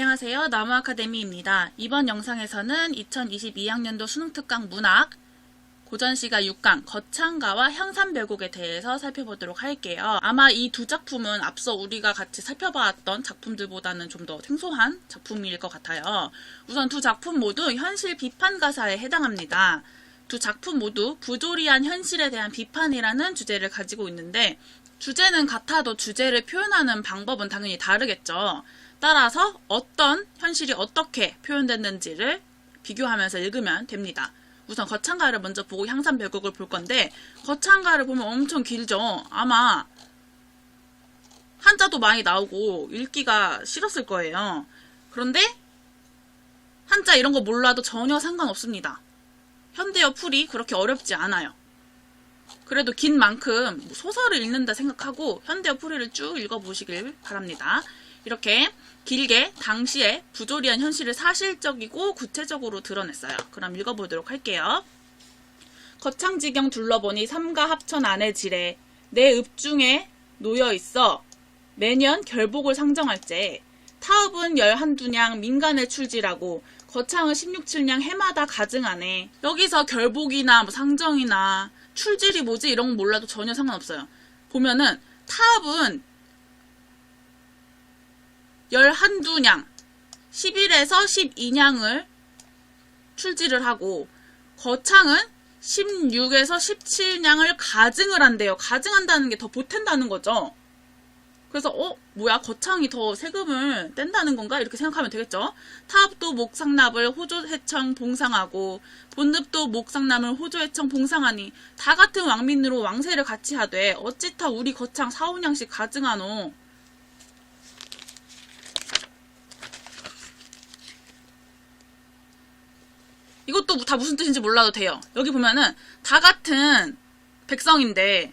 안녕하세요. 나무 아카데미입니다. 이번 영상에서는 2022학년도 수능특강 문학 고전시가 6강 거창가와 향산별곡에 대해서 살펴보도록 할게요. 아마 이 두 작품은 앞서 우리가 같이 살펴봤던 작품들보다는 좀 더 생소한 작품일 것 같아요. 우선 두 작품 모두 현실 비판 가사에 해당합니다. 두 작품 모두 부조리한 현실에 대한 비판이라는 주제를 가지고 있는데 주제는 같아도 주제를 표현하는 방법은 당연히 다르겠죠. 따라서 어떤 현실이 어떻게 표현됐는지를 비교하면서 읽으면 됩니다. 우선 거창가를 먼저 보고 향산별곡을 볼 건데 거창가를 보면 엄청 길죠. 아마 한자도 많이 나오고 읽기가 싫었을 거예요. 그런데 한자 이런 거 몰라도 전혀 상관없습니다. 현대어 풀이 그렇게 어렵지 않아요. 그래도 긴 만큼 소설을 읽는다 생각하고 현대어 풀이를 쭉 읽어보시길 바랍니다. 이렇게 길게 당시에 부조리한 현실을 사실적이고 구체적으로 드러냈어요. 그럼 읽어보도록 할게요. 거창지경 둘러보니 삼가 합천 안에 지래 내 읍중에 놓여 있어 매년 결복을 상정할제 타읍은 열한두냥 민간에 출지라고 거창은 16칠냥 해마다 가증하네. 여기서 결복이나 뭐 상정이나 출질이 뭐지 이런 거 몰라도 전혀 상관없어요. 보면은 타읍은 열한두 냥 11에서 12냥을 출지를 하고 거창은 16에서 17냥을 가증을 한대요. 가증한다는 게 더 보탠다는 거죠. 그래서 어 뭐야 거창이 더 세금을 뗀다는 건가 이렇게 생각하면 되겠죠. 타업도 목상납을 호조해청 봉상하고 본늪도 목상납을 호조해청 봉상하니 다 같은 왕민으로 왕세를 같이 하되 어찌타 우리 거창 사오냥씩 가증하노. 이것도 다 무슨 뜻인지 몰라도 돼요. 여기 보면은 다 같은 백성인데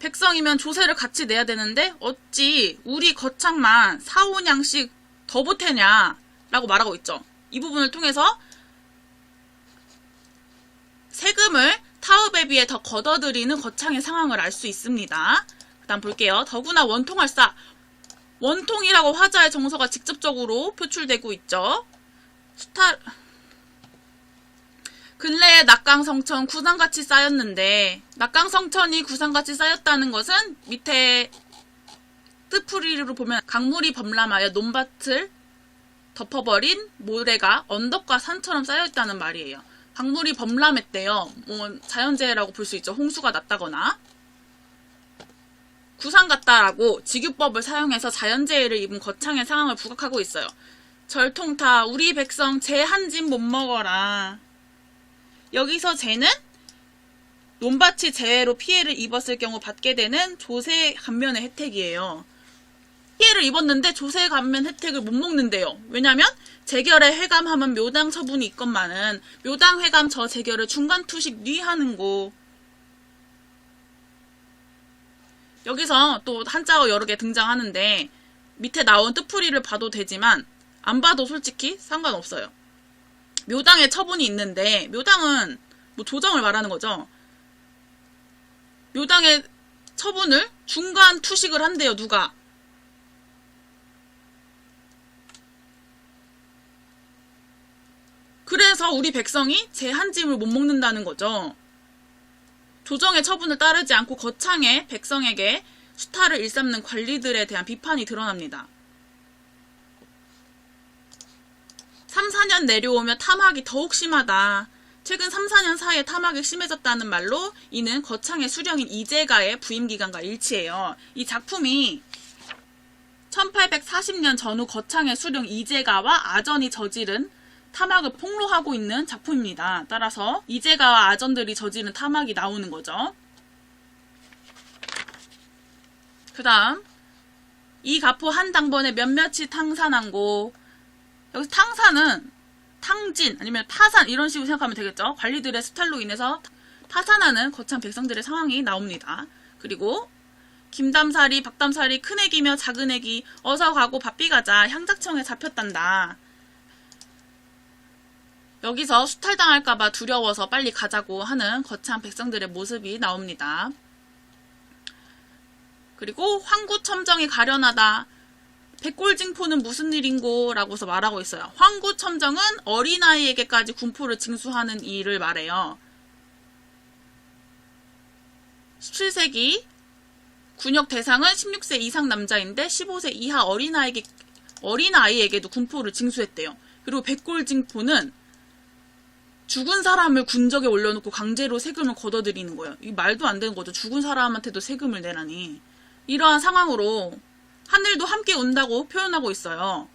백성이면 조세를 같이 내야 되는데 어찌 우리 거창만 사오냥씩 더 보태냐 라고 말하고 있죠. 이 부분을 통해서 세금을 타읍에 비해 더 걷어들이는 거창의 상황을 알 수 있습니다. 그 다음 볼게요. 더구나 원통할사 원통이라고 화자의 정서가 직접적으로 표출되고 있죠. 스타 근래에 낙강성천 구상같이 쌓였는데 낙강성천이 구상같이 쌓였다는 것은 밑에 뜻풀이로 보면 강물이 범람하여 논밭을 덮어버린 모래가 언덕과 산처럼 쌓여있다는 말이에요. 강물이 범람했대요. 뭐 자연재해라고 볼 수 있죠. 홍수가 났다거나. 구상 같다라고 직유법을 사용해서 자연재해를 입은 거창의 상황을 부각하고 있어요. 절통타 우리 백성 집못 먹어라. 여기서 쟤는 논밭이 재해로 피해를 입었을 경우 받게 되는 조세 감면의 혜택이에요. 피해를 입었는데 조세 감면 혜택을 못 먹는데요. 왜냐면 재결에 회감하면 묘당 처분이 있건만은 묘당 회감 저 재결을 중간 투식 뉘하는 거. 여기서 또 한자어 여러 개 등장하는데 밑에 나온 뜻풀이를 봐도 되지만 안 봐도 솔직히 상관없어요. 묘당에 처분이 있는데 묘당은 뭐 조정을 말하는 거죠. 묘당의 처분을 중간 투식을 한대요. 누가? 그래서 우리 백성이 제 한 짐을 못 먹는다는 거죠. 조정의 처분을 따르지 않고 거창의 백성에게 수탈을 일삼는 관리들에 대한 비판이 드러납니다. 3, 4년 내려오며 탐학이 더욱 심하다. 최근 3, 4년 사이에 탐학이 심해졌다는 말로 이는 거창의 수령인 이재가의 부임 기간과 일치해요. 이 작품이 1840년 전후 거창의 수령 이재가와 아전이 저지른 탐학을 폭로하고 있는 작품입니다. 따라서 이재가와 아전들이 저지른 탐학이 나오는 거죠. 그 다음 이 가포 한 당번에 몇몇이 탕산한고 여기서 탕산은 탕진 아니면 파산 이런 식으로 생각하면 되겠죠. 관리들의 스탈로 인해서 파산하는 거창 백성들의 상황이 나옵니다. 그리고 김담살이, 박담살이 큰애기며 작은애기 어서 가고 바삐 가자 향작청에 잡혔단다. 여기서 수탈당할까봐 두려워서 빨리 가자고 하는 거창 백성들의 모습이 나옵니다. 그리고 황구 첨정이 가련하다. 백골징포는 무슨 일인고? 라고서 말하고 있어요. 황구첨정은 어린아이에게까지 군포를 징수하는 일을 말해요. 17세기 군역 대상은 16세 이상 남자인데 15세 이하 어린아이에게, 어린아이에게도 군포를 징수했대요. 그리고 백골징포는 죽은 사람을 군적에 올려놓고 강제로 세금을 걷어들이는 거예요. 이 말도 안 되는 거죠. 죽은 사람한테도 세금을 내라니. 이러한 상황으로 하늘도 함께 운다고 표현하고 있어요.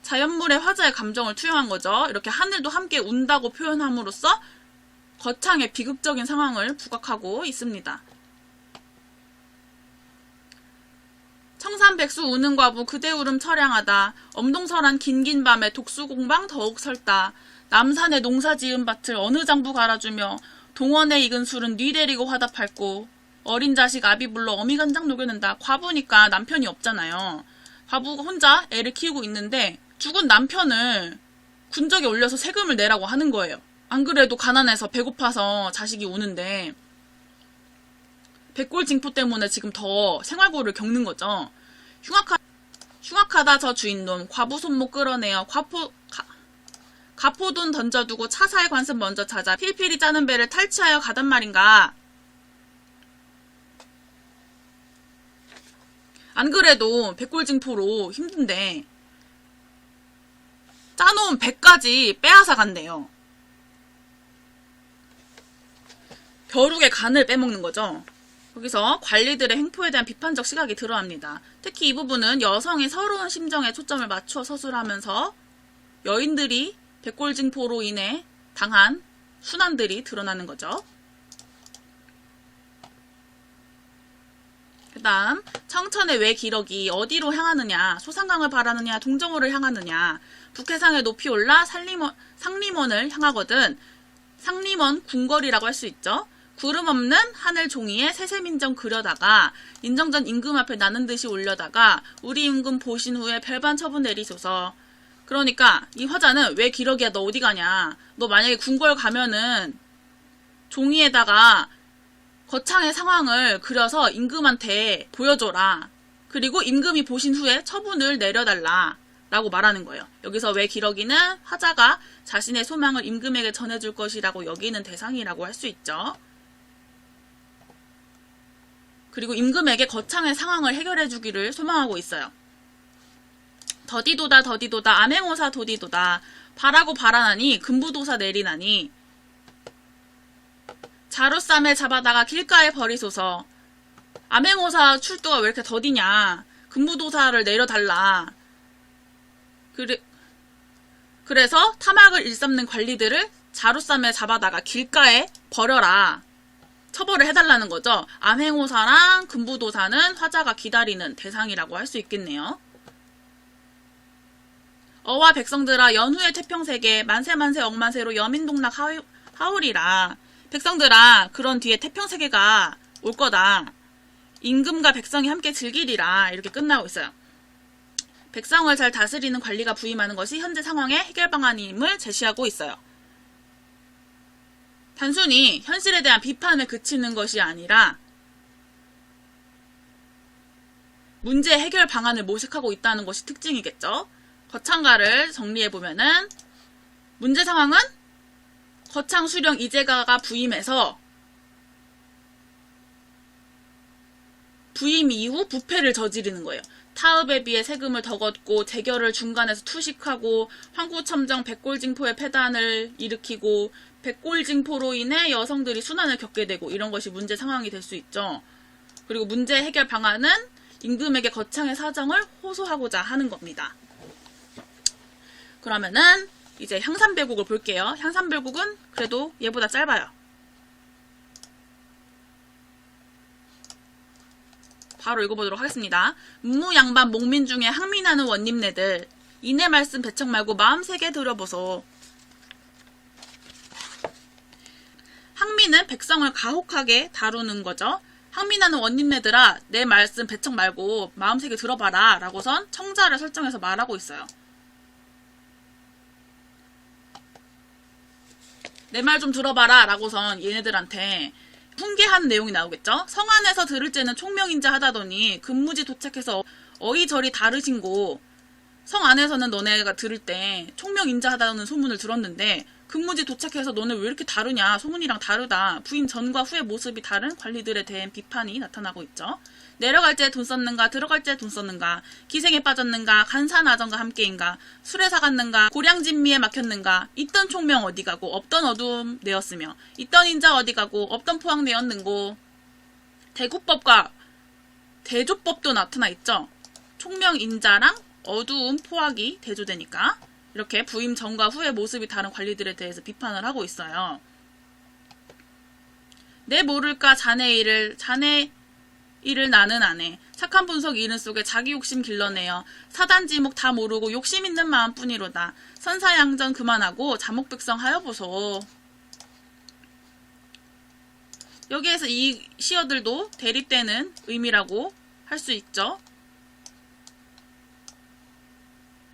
자연물의 화자의 감정을 투영한 거죠. 이렇게 하늘도 함께 운다고 표현함으로써 거창의 비극적인 상황을 부각하고 있습니다. 청산백수 우는 과부 그대 울음 처량하다. 엄동설한 긴긴 밤에 독수공방 더욱 설다. 남산의 농사 지은 밭을 어느 장부 갈아주며 동원에 익은 술은 뉘 데리고 화답할고 어린 자식 아비 불러 어미 간장 녹여낸다. 과부니까 남편이 없잖아요. 과부가 혼자 애를 키우고 있는데 죽은 남편을 군적에 올려서 세금을 내라고 하는 거예요. 안 그래도 가난해서 배고파서 자식이 우는데 백골 징포 때문에 지금 더 생활고를 겪는 거죠. 흉악하, 흉악하다 저 주인놈 과부 손목 끌어내어 과포 가, 가포돈 던져두고 차사의 관습 먼저 찾아 필필이 짜는 배를 탈취하여 가단 말인가. 안 그래도 백골징포로 힘든데 짜놓은 배까지 빼앗아 간대요. 벼룩의 간을 빼먹는 거죠. 여기서 관리들의 행포에 대한 비판적 시각이 드러납니다. 특히 이 부분은 여성의 서러운 심정에 초점을 맞춰 서술하면서 여인들이 백골징포로 인해 당한 순환들이 드러나는 거죠. 그 다음 청천의 외 기러기 어디로 향하느냐 소상강을 바라느냐 동정호를 향하느냐 북해상에 높이 올라 산림원, 상림원을 향하거든 상림원 궁궐이라고 할 수 있죠. 구름 없는 하늘 종이에 세세민정 그려다가 인정전 임금 앞에 나는 듯이 올려다가 우리 임금 보신 후에 별반 처분 내리소서. 그러니까 이 화자는 왜 기러기야 너 어디 가냐? 너 만약에 궁궐 가면은 종이에다가 거창의 상황을 그려서 임금한테 보여줘라. 그리고 임금이 보신 후에 처분을 내려달라. 라고 말하는 거예요. 여기서 왜 기러기는 화자가 자신의 소망을 임금에게 전해줄 것이라고 여기는 대상이라고 할 수 있죠. 그리고 임금에게 거창의 상황을 해결해 주기를 소망하고 있어요. 더디도다 더디도다 암행오사 도디도다 바라고 바라나니 금부도사 내리나니 자루쌈에 잡아다가 길가에 버리소서. 암행오사 출두가 왜 이렇게 더디냐? 금부도사를 내려달라. 그래, 그래서 타막을 일삼는 관리들을 자루쌈에 잡아다가 길가에 버려라. 처벌을 해달라는 거죠. 암행오사랑 금부도사는 화자가 기다리는 대상이라고 할 수 있겠네요. 어와 백성들아 연후의 태평세계 만세만세 억만세로 여민동락 하울이라 백성들아 그런 뒤에 태평세계가 올 거다. 임금과 백성이 함께 즐기리라 이렇게 끝나고 있어요. 백성을 잘 다스리는 관리가 부임하는 것이 현재 상황의 해결 방안임을 제시하고 있어요. 단순히 현실에 대한 비판을 그치는 것이 아니라 문제 해결 방안을 모색하고 있다는 것이 특징이겠죠. 거창가를 정리해 보면은 문제 상황은 거창 수령 이재가가 부임해서 부임 이후 부패를 저지르는 거예요. 타읍에 비해 세금을 더 걷고 재결을 중간에서 투식하고 황구첨정 백골징포의 폐단을 일으키고 백골징포로 인해 여성들이 순환을 겪게 되고 이런 것이 문제 상황이 될 수 있죠. 그리고 문제 해결 방안은 임금에게 거창의 사정을 호소하고자 하는 겁니다. 그러면은 이제 향산별국을 볼게요. 향산별국은 그래도 얘보다 짧아요. 바로 읽어보도록 하겠습니다. 문무양반 목민 중에 항민하는 원님네들 이내 말씀 배척 말고 마음 세게 들어보소. 항민은 백성을 가혹하게 다루는 거죠. 항민하는 원님네들아 내 말씀 배척 말고 마음 세게 들어봐라 라고선 청자를 설정해서 말하고 있어요. 내 말 좀 들어봐라 라고선 얘네들한테 훈계하는 내용이 나오겠죠. 성 안에서 들을 때는 총명인자 하다더니 근무지 도착해서 어이저리 다르신 고 성 안에서는 너네가 들을 때 총명인자 하다는 소문을 들었는데 근무지 도착해서 너네 왜 이렇게 다르냐 소문이랑 다르다 부인 전과 후의 모습이 다른 관리들에 대한 비판이 나타나고 있죠. 내려갈 때 돈 썼는가 들어갈 때 돈 썼는가 기생에 빠졌는가 간사나정과 함께인가 술에 사갔는가 고량진미에 막혔는가 있던 총명 어디 가고 없던 어둠 내었으며 있던 인자 어디 가고 없던 포항 내었는고 대구법과 대조법도 나타나 있죠. 총명 인자랑 어두운 포악이 대조되니까 이렇게 부임 전과 후의 모습이 다른 관리들에 대해서 비판을 하고 있어요. 내 모를까 자네 일을 자네 일을 나는 아내 착한 분석 이른 속에 자기 욕심 길러내어 사단지목 다 모르고 욕심 있는 마음뿐이로다. 선사양전 그만하고 자목백성 하여보소. 여기에서 이 시어들도 대립되는 의미라고 할 수 있죠.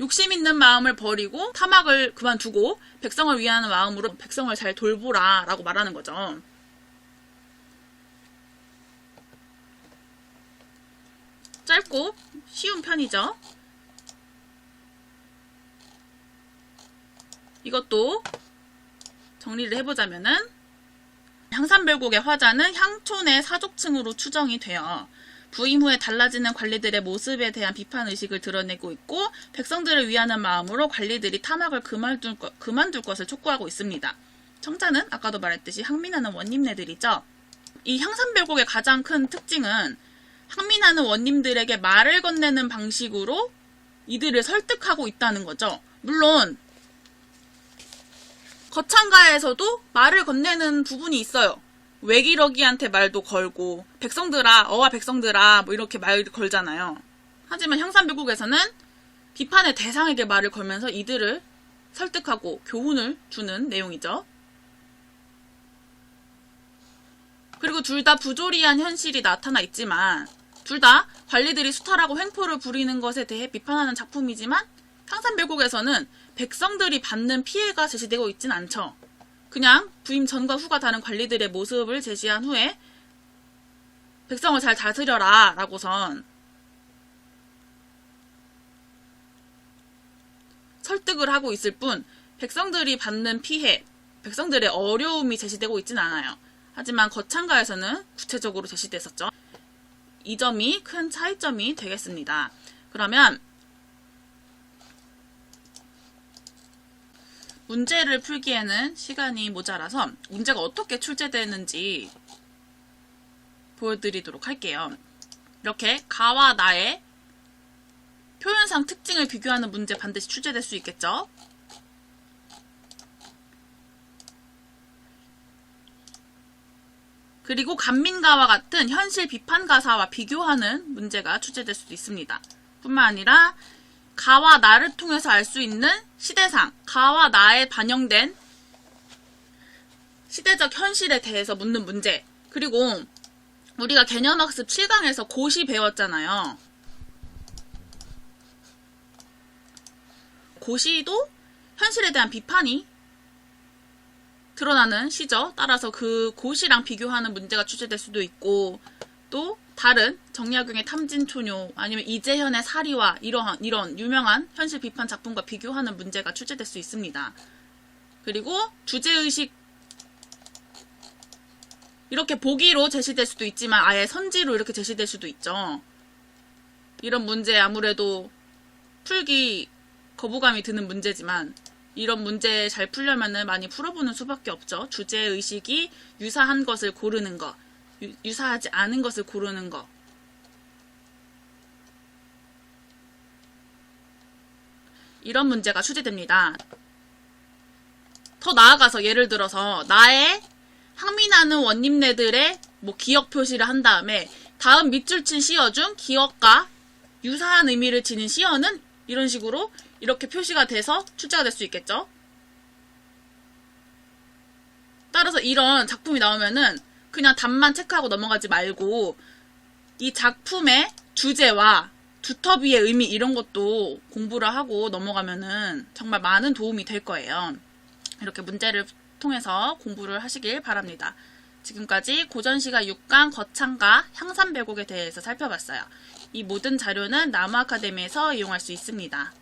욕심 있는 마음을 버리고 탐악을 그만두고 백성을 위하는 마음으로 백성을 잘 돌보라 라고 말하는 거죠. 짧고 쉬운 편이죠. 이것도 정리를 해보자면은 향산별곡의 화자는 향촌의 사족층으로 추정이 되어 부임 후에 달라지는 관리들의 모습에 대한 비판 의식을 드러내고 있고 백성들을 위하는 마음으로 관리들이 탐악을 그만둘, 것, 그만둘 것을 촉구하고 있습니다. 청자는 아까도 말했듯이 항민하는 원님네들이죠. 이 향산별곡의 가장 큰 특징은 항민하는 원님들에게 말을 건네는 방식으로 이들을 설득하고 있다는 거죠. 물론 거창가에서도 말을 건네는 부분이 있어요. 외기러기한테 말도 걸고 백성들아 어와 백성들아 뭐 이렇게 말 걸잖아요. 하지만 향산별국에서는 비판의 대상에게 말을 걸면서 이들을 설득하고 교훈을 주는 내용이죠. 그리고 둘 다 부조리한 현실이 나타나 있지만 둘 다 관리들이 수탈하고 횡포를 부리는 것에 대해 비판하는 작품이지만 향산별국에서는 백성들이 받는 피해가 제시되고 있진 않죠. 그냥 부임 전과 후가 다른 관리들의 모습을 제시한 후에 백성을 잘 다스려라 라고선 설득을 하고 있을 뿐 백성들이 받는 피해, 백성들의 어려움이 제시되고 있진 않아요. 하지만 거창가에서는 구체적으로 제시됐었죠. 이 점이 큰 차이점이 되겠습니다. 그러면 문제를 풀기에는 시간이 모자라서 문제가 어떻게 출제되는지 보여드리도록 할게요. 이렇게 가와 나의 표현상 특징을 비교하는 문제 반드시 출제될 수 있겠죠? 그리고 간민가와 같은 현실 비판 가사와 비교하는 문제가 출제될 수도 있습니다. 뿐만 아니라 가와 나를 통해서 알 수 있는 시대상, 가와 나에 반영된 시대적 현실에 대해서 묻는 문제. 그리고 우리가 개념학습 7강에서 고시 배웠잖아요. 고시도 현실에 대한 비판이 드러나는 시죠. 따라서 그 고시랑 비교하는 문제가 출제될 수도 있고 또 다른 정약용의 탐진초뇨 아니면 이재현의 사리와 이러한 이런 유명한 현실 비판 작품과 비교하는 문제가 출제될 수 있습니다. 그리고 주제의식 이렇게 보기로 제시될 수도 있지만 아예 선지로 이렇게 제시될 수도 있죠. 이런 문제 아무래도 풀기 거부감이 드는 문제지만 이런 문제 잘 풀려면은 많이 풀어보는 수밖에 없죠. 주제의식이 유사한 것을 고르는 것. 유, 사하지 않은 것을 고르는 것. 이런 문제가 출제됩니다. 더 나아가서 예를 들어서 나의 항민하는 원님네들의 뭐 기억 표시를 한 다음에 다음 밑줄 친 시어 중 기억과 유사한 의미를 지닌 시어는 이런 식으로 이렇게 표시가 돼서 출제가 될 수 있겠죠. 따라서 이런 작품이 나오면은 그냥 답만 체크하고 넘어가지 말고 이 작품의 주제와 두터비의 의미 이런 것도 공부를 하고 넘어가면은 정말 많은 도움이 될 거예요. 이렇게 문제를 통해서 공부를 하시길 바랍니다. 지금까지 고전시가 6강 거창가 향산배곡에 대해서 살펴봤어요. 이 모든 자료는 나무 아카데미에서 이용할 수 있습니다.